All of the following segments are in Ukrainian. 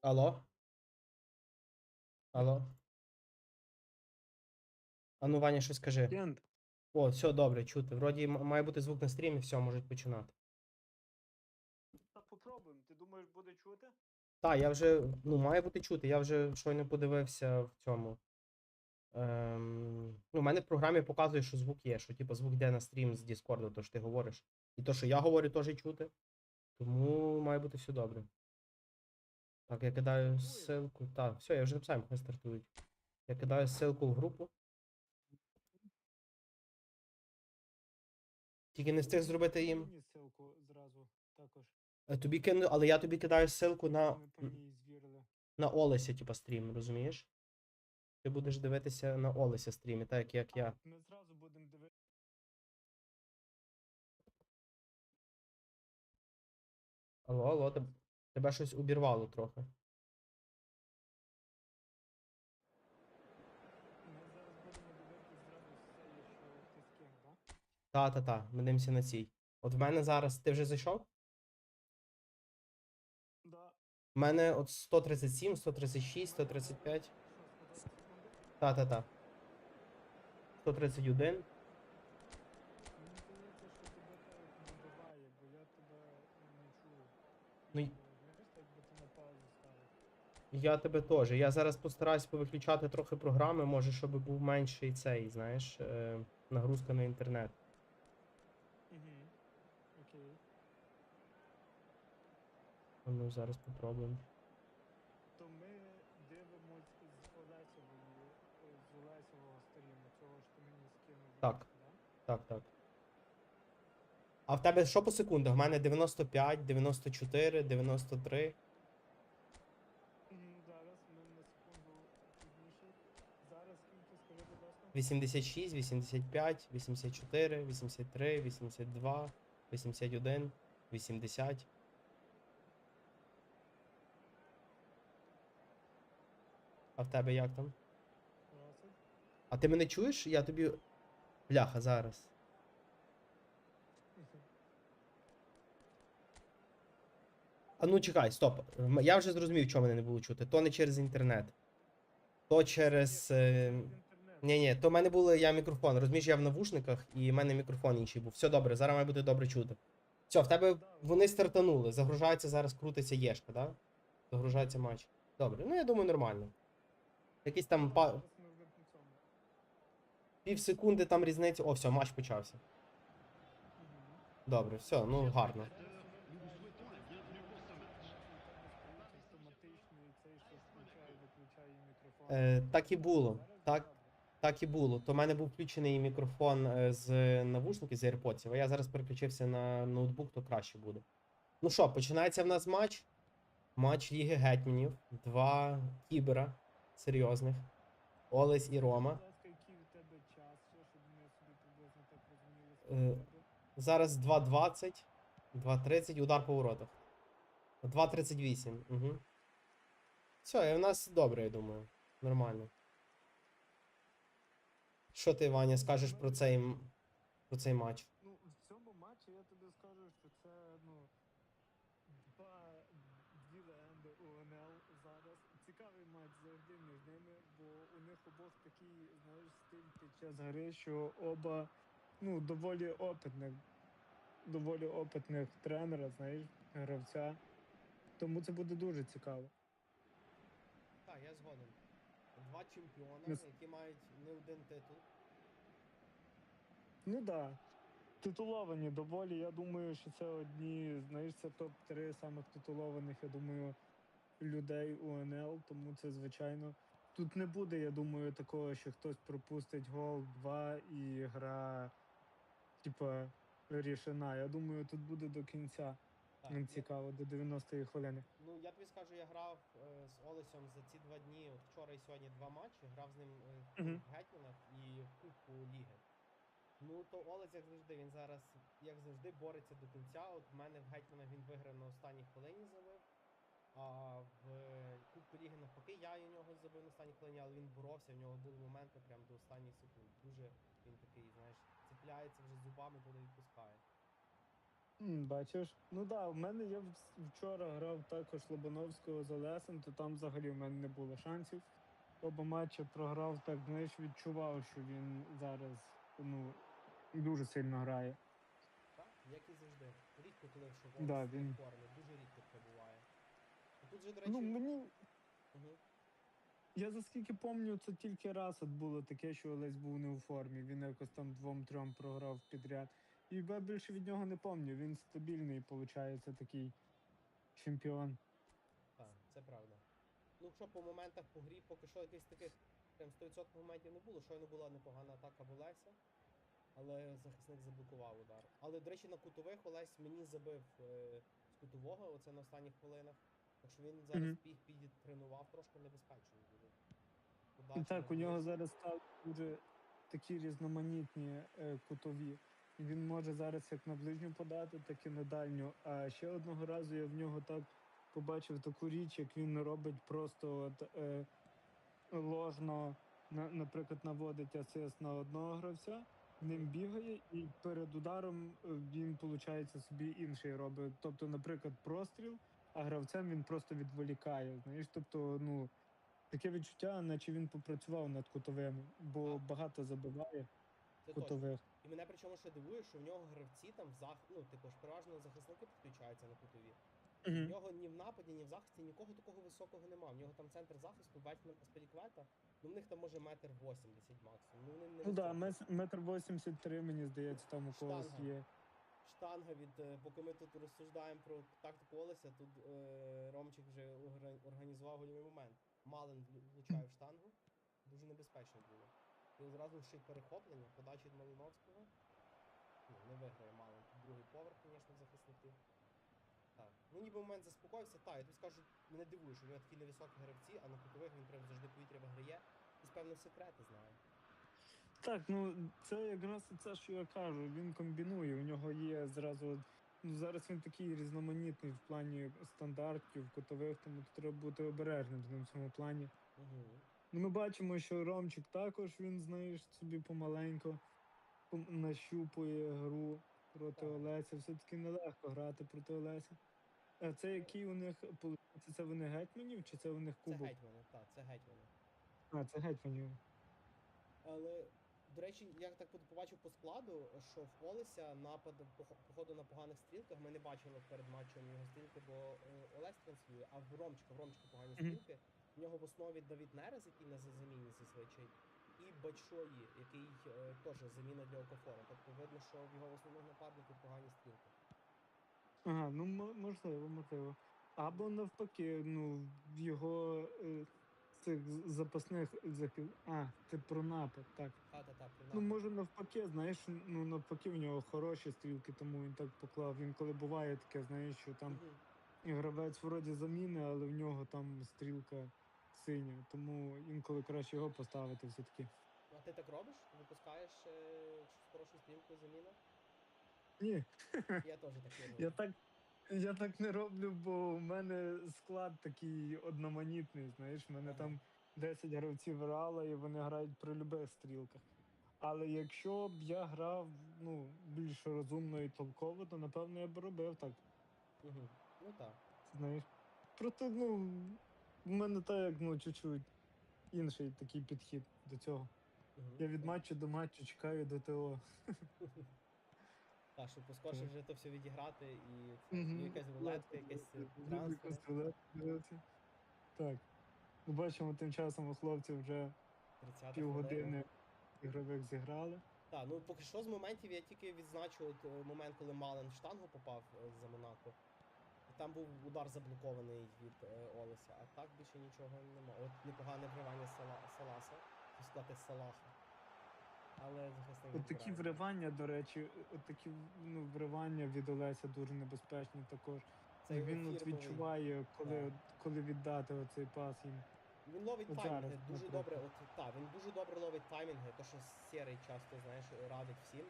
Алло? Алло? А ну, Ваня, щось скажи. Кент, О, все добре, чути. Вроді м- має бути звук на стрімі, все, можуть починати. та попробуємо. Ти думаєш, буде чути? Так, я вже, ну, має бути чути, я вже щойно подивився в цьому. Ем, ну, у мене в програмі показує, що звук є, що типу, звук йде на стрім з Discord, то що ти говориш. І то, що я говорю, теж чути. Тому має бути все добре. Так, я кидаю ссылку. Так, все, я вже написав, хай стартують. Я кидаю ссылку в групу. Тільки не встиг зробити їм. Мені ссылку зразу також. Е, Тобі кину, але я тобі кидаю ссылку на, Ми по ній звірили. на Олеся, типа, стрім, розумієш? Ти будеш дивитися на Олеся стрімі, так як я. Ми зразу будемо дивитися. Алло, алло, теб- тебе щось обірвало трохи. Та-та-та, ми дивимося на цій. От в мене зараз. Ти вже зайшов? Да. У мене от 137, 136, 135. Що, сказати секунди? Та-та-та. 131. Мені здається, що тебе так не буває, бо я тебе не чую. Ну, й- Типу, Знаєш, так би ти на паузу ставив. Я тебе теж. Я зараз постараюсь повиключати трохи програми, може, щоб був менший цей, знаєш, е, нагрузка на інтернет. Угу. Окей. Ну, зараз попробуємо. То ми дивимось з Олесової, з Олесового стріму, цього ж ти мені скинув. Так. Так, так. А в тебе що по секундах? У мене 95, 94, 93. 86, 85, 84, 83, 82, 81, 80. А в тебе як там? А ти мене чуєш? Я тобі. Бляха, зараз. А ну чекай, стоп. Я вже зрозумів, чого мене не було чути. То не через інтернет. То через. Е... Ні, ні, то в мене були я мікрофон. Розумієш, я в навушниках і в мене мікрофон інший був. Все добре, зараз має бути добре чути. Все, в тебе вони стартанули. Загружається зараз, крутиться Єшка? Да? Загружається матч. Добре, ну я думаю, нормально. Якісь там па... Пів секунди там різниці. О, все, матч почався. Добре, все, ну гарно. Е, так і було. Так. Так і було. То в мене був включений мікрофон е, з навушників з AirPods, а я зараз переключився на ноутбук, то краще буде. Ну що, починається в нас матч. Матч Ліги Гетьманів. Два кібера серйозних. Олесь і Рома. Е, Зараз 2.20, 2.30, удар по воротах. 2.38. Угу. Все, і в нас добре, я думаю. Нормально. Що ти, Ваня, скажеш про цей, про цей матч? Ну, в цьому матчі я тобі скажу, що це, ну, два, дві легенди УНЛ зараз. Цікавий матч завжди між ними, бо у них обох такий, знаєш, стиль під час гри, що оба, ну, доволі опитних, доволі опитних тренера, знаєш, гравця. Тому це буде дуже цікаво. Так, я згоден. Два чемпіони, Мис- які мають не один титул. Ну так. Да. Титуловані доволі. Я думаю, що це одні, знаєш, це топ-3 самих титулованих, я думаю, людей УНЛ, тому це звичайно. Тут не буде, я думаю, такого, що хтось пропустить гол 2 і гра, типа, рішена. Я думаю, тут буде до кінця. Нам цікаво, до 90-ї хвилини. Ну, я тобі скажу, я грав е, з Олесем за ці два дні, от вчора і сьогодні два матчі, грав з ним е, Мгм. в Гетьманах і в Кубку Ліги. Ну, то Олес, як завжди, він зараз, як завжди, бореться до кінця. От в мене в Гетьманах він виграв на останній хвилині забив. А в е, Кубку Ліги навпаки, я і у нього забив на останній хвилині, але він боровся, в нього були моменти прямо до останніх секунд. Дуже він такий, знаєш, цепляється вже зубами, не відпускає. Бачиш? Ну так, да, в мене я вчора грав також Лобановського з Олесем, то там взагалі в мене не було шансів. Оба матчі програв, так знаєш, відчував, що він зараз ну, дуже сильно грає. Так, як і завжди. Рідко коли в Да, він- формі, дуже рідко це буває. А Тут же, до речі, Ну мені, Мгм. я за скільки пам'ятаю, це тільки раз от було таке, що Олесь був не у формі. Він якось там двом-трьом програв підряд. І я більше від нього не пам'ятаю. Він стабільний, виходить, такий чемпіон. Так, це правда. Ну, що по моментах по грі, поки що якихось таких прям 100% моментів не було. Щойно була непогана атака в Олеся, але захисник заблокував удар. Але, до речі, на кутових Олесь мені забив е, з кутового, оце на останніх хвилинах. Так що він зараз Мгм. пі- підтренував трошки небезпечно буде. Так, у нього зараз стали дуже такі різноманітні е, кутові. Він може зараз як на ближню подати, так і на дальню. А ще одного разу я в нього так побачив таку річ, як він робить просто от, е, ложно, на, наприклад, наводить асист на одного гравця, ним бігає, і перед ударом е, він, виходить, собі інший робить. Тобто, наприклад, простріл, а гравцем він просто відволікає. Знаєш, тобто, ну. Таке відчуття, наче він попрацював над кутовими, бо багато забиває Це точно. І мене причому ще дивує, що в нього гравці там в зах... ну, типу ж переважно захисники підключаються на кутові. В нього ні в нападі, ні в захисті нікого такого високого нема. В нього там центр захисту, Бетьман Аспеліквета, ну в них там може метр 80 максимум. Ну, вони не Ну так, високі. метр вісімдесят три, мені здається, там у когось Штанга. є. Штанга від, е, поки ми тут розсуждаємо про тактику Олеся, тут е, Ромчик вже організував гольовий момент. Малин влучає в штангу, дуже небезпечно було. І одразу ще й перехоплення, подача від Малиновського. Ну, не виграє Малин. Тут другий поверх, звісно, захисники. Так. Ну ніби момент заспокоївся. Так, я тобі скажу, мене дивує, що в нього такі невисокі гравці, а на кутових він прям завжди повітря виграє. І певно секрети знає. Так, ну це якраз це, що я кажу. Він комбінує. У нього є зразу. Ну зараз він такий різноманітний в плані стандартів, кутових, тому треба бути обережним з ним в цьому плані. Угу. Ну, ми бачимо, що Ромчик також він, знаєш, собі помаленько нащупує гру проти. Олеся. Все-таки нелегко грати проти Олеся. А це який у них получається, це вони гетьманів чи це у них Це гетьмани, так, це гетьмани. А, це гетьманів. Але, до речі, я так побачив по складу, що в Олеся напад походу на поганих стрілках. Ми не бачили перед матчем його стрілки, бо е, Олесь транслює, а в Ромчика, в Ромчика погані стрілки. В нього в основі Давід Нерез, який на за- заміні зазвичай, і Бачої, який е, теж заміна для Окафора. Тобто видно, що в його основних нападників погані стрілки. Ага, ну мо- можливо, можливо. Або навпаки, ну, в його е, цих з- запасних захил. А, ти про напад, так. Та-та-та, при Ну, може навпаки, знаєш, ну навпаки, в нього хороші стрілки, тому він так поклав. Він коли буває таке, знаєш, що там гравець вроді заміни, але в нього там стрілка синя, тому інколи краще його поставити все-таки. А ти так робиш? Випускаєш е, з хорошою заміна? Ні, Я теж так роблю. я так. Я так не роблю, бо в мене склад такий одноманітний, знаєш, в мене Ага. там 10 гравців Реала і вони грають при любих стрілках. Але якщо б я грав ну, більш розумно і толково, то напевно я б робив так. Мгм. Ну так. Знаєш. Проте, ну, в мене так, як ну, чуть-чуть інший такий підхід до цього. Я від матчу до матчу чекаю до ТО. Так, щоб поскорше вже то все відіграти і це, Мгм. якась рулетка, якась трансфер. Так. Ми бачимо, тим часом у хлопців вже 30 півгодини ігрових зіграли. Так, ну поки що з моментів я тільки відзначу от, е, момент, коли Мален в штангу попав е, за Монако. Там був удар заблокований від е, Олеся, а так більше нічого нема. От непогане вривання Сала, Саласа, сказати Салаха. Але захисник От такі вривання, до речі, от такі ну, вривання від Олеся дуже небезпечні також. Це Він от відчуває, коли, Так. коли віддати оцей пас їм. Він ловить От таймінги, зараз, дуже наприклад. добре. От так, він дуже добре ловить таймінги, то що Сєрий часто, знаєш, радить всім,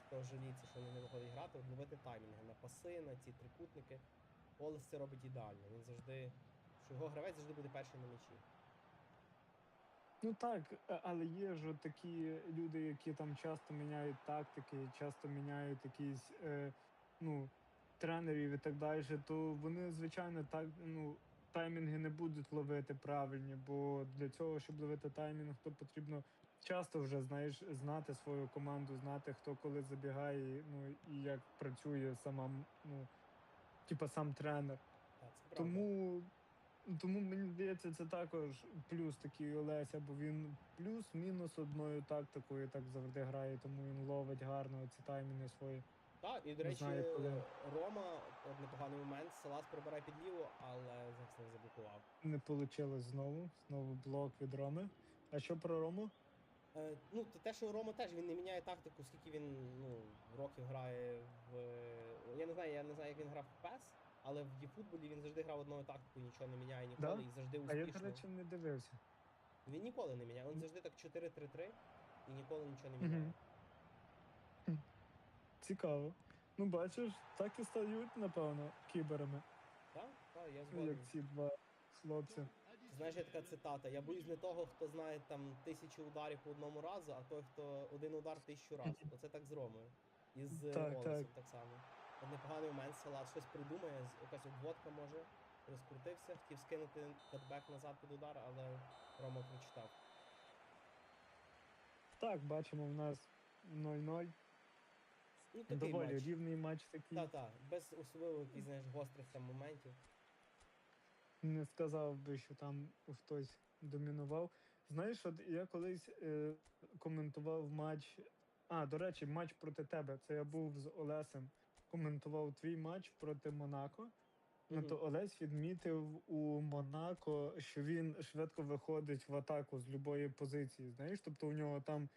хто жаліється, що вони не виходить грати, ловити таймінги на паси, на ці трикутники. Олес це робить ідеально. Він завжди, що його гравець завжди буде перший на м'ячі. Ну так, але є ж такі люди, які там часто міняють тактики, часто міняють якісь е, ну, тренерів і так далі, то вони, звичайно, так, ну, таймінги не будуть ловити правильні, бо для цього, щоб ловити таймінг, то потрібно часто вже знаєш, знати свою команду, знати, хто коли забігає, ну і як працює сама, ну, типа сам тренер. Це. Тому, тому мені здається, це також плюс такий Олеся, бо він плюс-мінус одною тактикою так завжди грає, тому він ловить гарно ці таймінги свої. Так, і до речі, знаю, коли. Рома, от непоганий момент, Салас прибирає під ліву, але Зевс не заблокував. Не вийшло знову. Знову блок від Роми. А що про Рому? Е, ну, те, що Рома теж він не міняє тактику, скільки він ну, років грає в. Я не знаю, я не знаю, як він грав в PES, але в діфутболі він завжди грав одною тактикою, нічого не міняє ніколи Да? і завжди А я, успішно. до речі, не дивився. Він ніколи не міняє. Він завжди так 4-3-3 і ніколи нічого не міняє. Цікаво. Ну, бачиш, так і стають, напевно, кіберами, Так, так, я як ці два хлопці. Знаєш, є така цитата. Я боюсь не того, хто знає там тисячу ударів по одному разу, а той, хто один удар тисячу разів. Оце так з Ромою. І з Так, Олесом так. так. само. От непоганий момент, Салат щось придумає, якась обводка може. Розкрутився, хотів скинути катбек назад під удар, але Рома прочитав. Так, бачимо, в нас 0-0. Ну, Доволі матч. рівний матч такий. Та, та, без особливо якихось, знаєш, гострих там моментів. Не сказав би, що там хтось домінував. Знаєш, от я колись е, коментував матч. А, до речі, матч проти тебе. Це я був з Олесем. Коментував твій матч проти Монако. Ну то Олесь відмітив у Монако, що він швидко виходить в атаку з любої позиції. Знаєш, тобто у нього там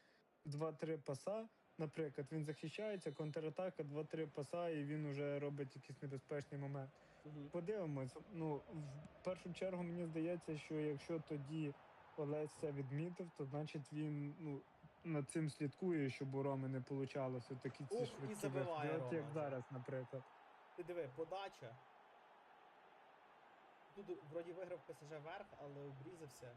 2-3 паса. Наприклад, він захищається, контратака, 2-3 паса, і він уже робить якийсь небезпечний момент. Мгм. Подивимось. Ну, в першу чергу мені здається, що якщо тоді Олесь це відмітив, то значить він ну, над цим слідкує, щоб у Роми не получалося такі ці Ух, і швидкі забиває виходи, от як зараз, наприклад. Ти диви, подача. Тут вроді виграв ПСЖ верх, але обрізався.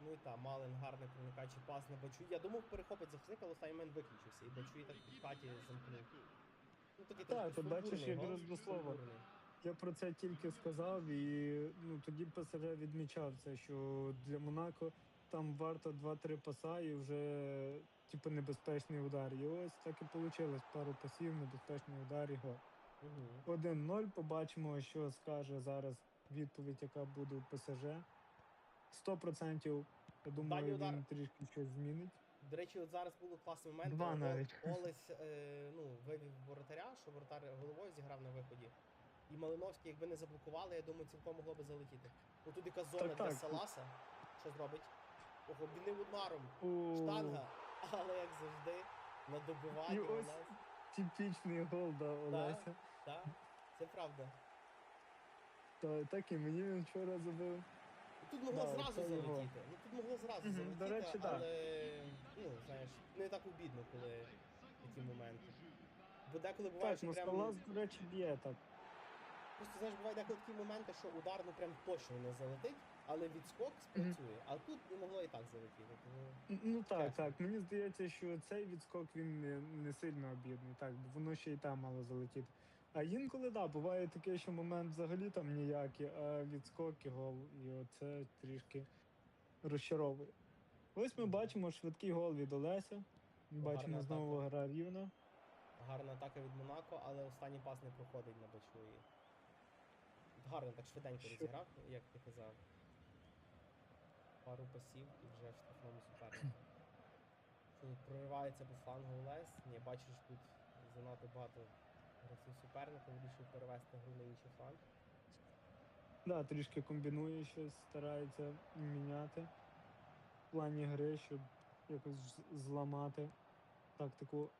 Ну і та, Малин гарний проникаючий пас на Бачуї. Я думав, перехопить захисник, але останній момент виключився. І Бачуї так під хаті замкнув. Ну такий Так, от бачиш, якраз до слова. Я про це тільки сказав, і ну тоді ПСЖ відмічав це, що для Монако там варто 2-3 паса і вже типу небезпечний удар. І ось так і вийшло. Пару пасів, небезпечний удар і гол. Мгм. 1-0. Побачимо, що скаже зараз відповідь, яка буде у ПСЖ. 100% я думаю, Дальній удар. він трішки щось змінить. До речі, от зараз був класний момент, Два де навіть. Олесь е, ну, вивів воротаря, що воротар головою зіграв на виході. І Малиновський, якби не заблокували, я думаю, цілком могло би залетіти. Ну тут яка зона Так, для так. Саласа. Що зробить? Ого, обмінив ударом. О, Штанга, але як завжди, на добиванні І ось Олесь. Типічний гол до Олеся. Так, це правда. Та, так і мені він вчора забив. Тут могло Да, зразу це його. залетіти. Ну тут могло зразу Мгм, залетіти, до речі, да. але ну, знаєш, не так обідно, коли такі моменти. Бо деколи буває, Так, що ну прям. Скалас, до речі, б'є так. Просто знаєш, бувають деколи такі моменти, що удар ну прям точно не залетить, але відскок спрацює. А тут не могло і так залетіти. Тому Ну так, Чесно. так. Мені здається, що цей відскок він не, не сильно обідний, так, бо воно ще й там мало залетіти. А інколи, да, буває таке, що момент взагалі там ніякий, а відскок і гол, і оце трішки розчаровує. Ось ми бачимо швидкий гол від Олеся. Бачимо гарна знову атака. гра рівна. гарна атака від Монако, але останній пас не проходить на Бачуї. Гарно так швиденько розіграв, як ти казав. Пару пасів і вже в штрафному супернику. Проривається по флангу Олесь. Ні, бачиш, тут занадто багато гравців суперника, вирішив перевести гру на інший фланг. Да, трішки комбінує щось, старається міняти в плані гри, щоб якось зламати тактику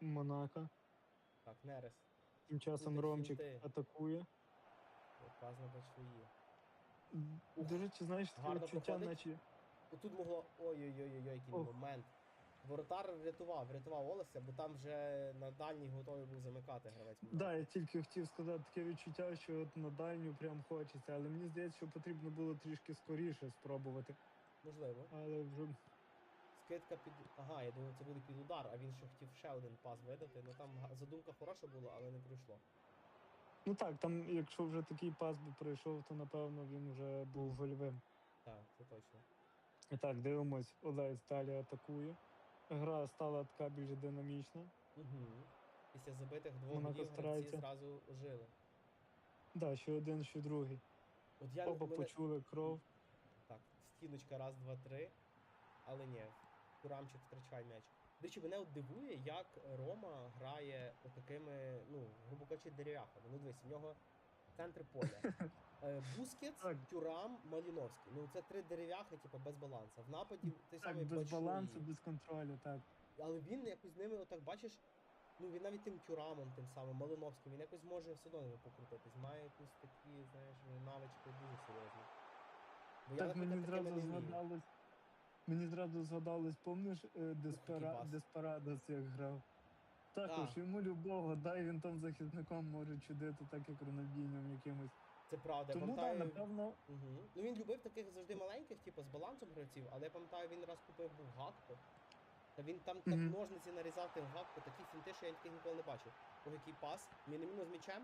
Монако. Так, Нерес. Тим часом Ромчик фінти. атакує. Якраз на Ух, До речі, знаєш, таке відчуття, наче Тут могло. Ой-ой-ой, який Ох. момент. Воротар врятував, врятував Олеся, бо там вже на дальній готовий був замикати гравець. Монако. Да, я тільки хотів сказати таке відчуття, що от на дальню прям хочеться, але мені здається, що потрібно було трішки скоріше спробувати. Можливо. Але вже Скидка під. Ага, я думав, це буде під удар, а він ще хотів ще один пас видати. Ну там задумка хороша була, але не пройшло. Ну так, там, якщо вже такий пас би пройшов, то напевно він вже був гольовим. Так, це точно. І так, дивимось, Олесь далі атакує. Гра стала така більш динамічна. Угу. Після забитих двох Монако голів гравці старається. зразу ожили. Да, що один, що другий. От я Оба мене- почули кров. Так, стіночка, раз, два, три. Але ні, Курамчик втрачає м'яч. До речі, мене от дивує, як Рома грає отакими, ну, грубо кажучи, дерев'яхами. Ну дивись, в нього центр поля. Е, Бускетс, Тюрам, Маліновський. Ну це три дерев'яхи, типу, без балансу. В нападі Так, самий без Бачуї. балансу, без контролю, так. Але він якось з ними, отак бачиш, ну він навіть тим Тюрамом, тим самим Малиновським, він якось може все одно ними покрутитись. Має якісь такі, знаєш, навички дуже серйозні. Бо я, Так мені зразу згадалось. Мені зразу згадалось, помниш, е, Деспера... Деспарадос як грав. Також А. йому любого, дай він там захисником може чудити, так як Рональдіньом якимось. Це правда. Тому пам'ятаю, напевно, Угу. Ну він любив таких завжди маленьких, типу, з балансом гравців, але я пам'ятаю, він раз купив був гакко. Та він там так Мгм. ножниці нарізав тим гакко, такі фінти, що я таких ніколи не бачив. Ось який пас, мініміно з м'ячем,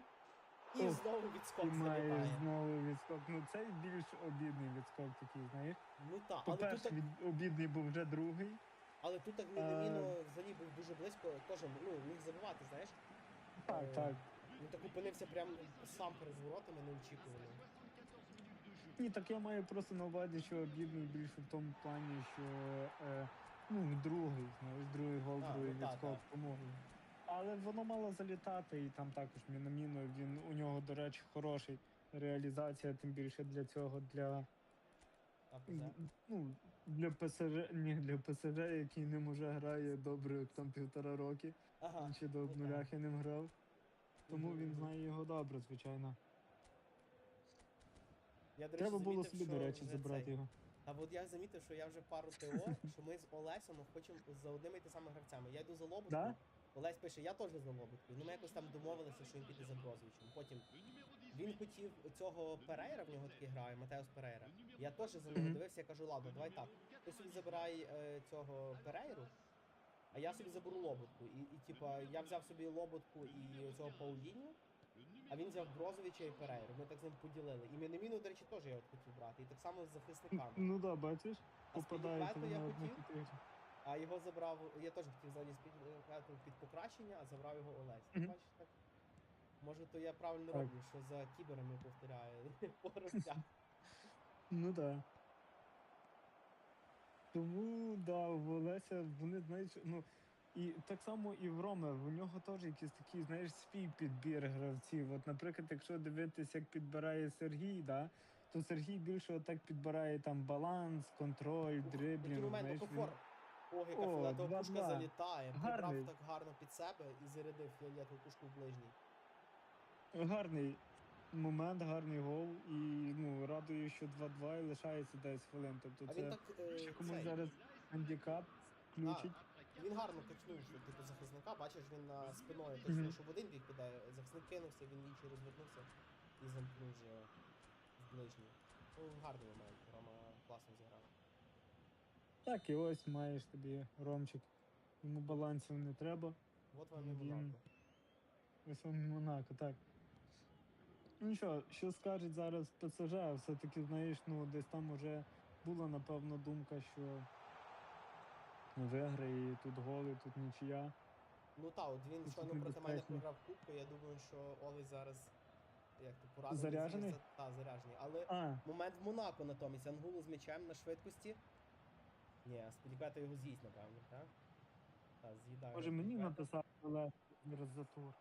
і Ох, знову відскок залітає. знову відскок. Ну цей більш обідний відскок такий, знаєш. Ну так, але тут так, від... обідний був вже другий. але тут так мініміно взагалі був дуже близько, теж ну, міг забивати, знаєш. Так, Е, так. Він так опинився прям сам перед воротами неочікувано. Ні, так я маю просто на увазі, що обідний більше в тому плані, що е, ну, другий, знаєш, другий гол, А, другий ну, відскок та. помогли. Але воно мало залітати, і там також міноміно він у нього, до речі, хороший реалізація, тим більше для цього, для, ну, для ПСЖ, ні, для ПСЖ, який ним уже грає добре там півтора роки, Ага. ще до ну, нулях ним грав. Тому він знає його добре, звичайно. Я, до речі, Треба було замітив, собі, до речі, вже забрати цей- його. А от я замітив, що я вже пару ТО, що ми з Олесем хочемо за одними і тими самими гравцями. Я йду за Лоботкою, Да? Олесь пише, я теж за Лоботкою. Ну ми якось там домовилися, що він піде за Брозовичем. Потім він хотів цього Перейра, в нього такий грає, Матеус Перейра. Я теж за нього дивився, я кажу, ладно, давай так. Ти собі забирай е, цього Перейру, а я собі заберу Лоботку. І, і типа я взяв собі Лоботку і цього Пауліню, а він взяв Брозовича і Перейру. Ми так з ним поділили. І Мінеміну, до речі, теж я от хотів брати. І так само з захисниками. Ну да, бачиш, А з попадаєте Піліпету я на хотів, і. А його забрав. Я теж хотів взагалі з Піліпету під покращення, а забрав його Олесь. Мгм. Бачиш так? Може, то я правильно роблю, що за кіберами повторяю по. Ну так. Да. Тому, да, в Олеся вони, знаєш, ну. І так само і в Роме, в нього теж якийсь такий, знаєш, свій підбір гравців. От, наприклад, якщо дивитися, як підбирає Сергій, да, то Сергій більше отак підбирає там баланс, контроль, дриблінг. знаєш, він... Ох, яка О, фіолетова 2-2. пушка залітає. Прибрав Гарний. так гарно під себе і зарядив фіолетову пушку в ближній. Гарний момент, гарний гол. І ну, радує, що 2-2 і лишається 10 хвилин. Тобто А це він так е, ще комусь цей, зараз гандікап включить. він гарно качнув типу захисника, бачиш, він на спиною Мгм. точно, що в один бік піде, захисник кинувся, він інший розвернувся і замкнув вже в ближній. Ну, гарний момент, Рома класно зіграв. Так, і ось маєш тобі Ромчик. Йому балансів не треба. От вам і Він- Монако. Ось вам і Монако, так. Ну що, що скажуть зараз ПСЖ, все-таки, знаєш, ну десь там уже була, напевно, думка, що виграє і тут голи, тут нічия. Ну так, от він Тут щойно проти мене небезпечно. програв кубку, я думаю, що Олесь зараз як то порадив. Заряджений? Так, заряджений. Але А, момент в Монако натомість. Ангулу з м'ячем на швидкості. Ні, Спіліквета його з'їсть, напевно, так? Так, з'їдає. може мені Спіліквета. написав але зараз затор.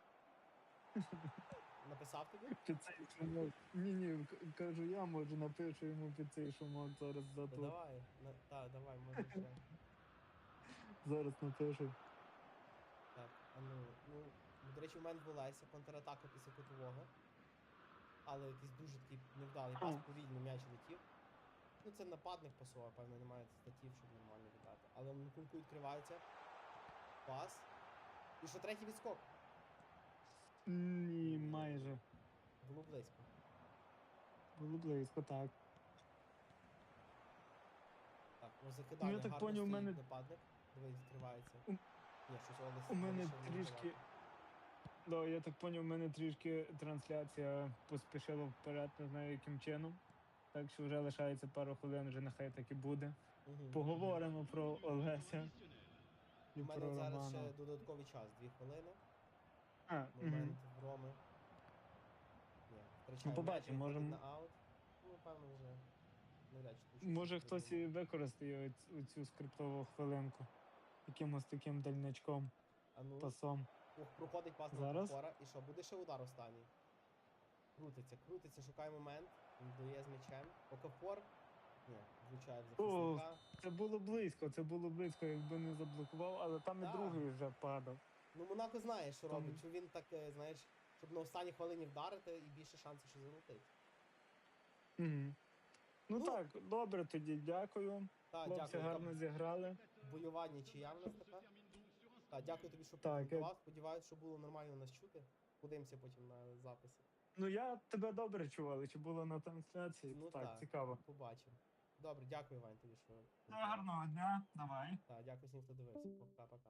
Написав тобі? Під цей шумок. Ні, ні, к- кажу, я може напишу йому під цей шумок зараз Та затор. давай, на, та, давай, може ще. Зараз напишу. Так, а ну, ну, до речі, в мене була Леся, контратака після кутового. Але якийсь дуже такий невдалий пас, повільно м'яч летів. Ну, це нападник пасував, певно, немає статів, щоб нормально віддати. Але на кунку відкривається. Пас. І що третій відскок. Ні, майже. Було близько. Було близько, так. Так, Ну, закидання, Ну, я так гарно поняв, у мене- нападник. Дивись, відкривається. У- Ні, щось Олес. у мене трішки- Да, я так поняв, у мене трішки трансляція поспішила вперед, не знаю яким чином. Так що вже лишається пару хвилин, вже нехай так і буде. Мгм. Поговоримо про Олеся і У про мене зараз Романа. ще додатковий час, дві хвилини. А, Момент мгм. в Роми. Ні, втрачає Ну, побачимо, м'яч, виходить на аут. Ну, певно, вже навряд чи тут щось Може буде хтось і використає оць- оцю скриптову хвилинку. Якимось таким дальнячком, А ну, пасом. ух, проходить пас на Зараз. І що, буде ще удар останній? Крутиться, крутиться, шукає момент. Він дає з м'ячем. Окафор. Ні, влучає в захисника. Це було близько, це було близько, якби не заблокував, але там Так. і другий вже падав. Ну, Монако знає, що Там- робить. Що він так, е, знаєш, щоб на останній хвилині вдарити і більше шансів, що залетить. Угу. Ну, Ну. так, добре тоді, дякую. Так, Хлопці дякую. гарно Там зіграли. бойова нічия в нас така. Так, дякую тобі, що Так, я-. Сподіваюсь, що було нормально нас чути. Подивимося потім на записі. Ну я тебе добре чув, але чи було на трансляції? Ну, так, так. цікаво. Побачимо. Добре, дякую, Вань, тобі, що. Гарного дня, давай. Так, дякую всім, хто дивився. Пока-пока.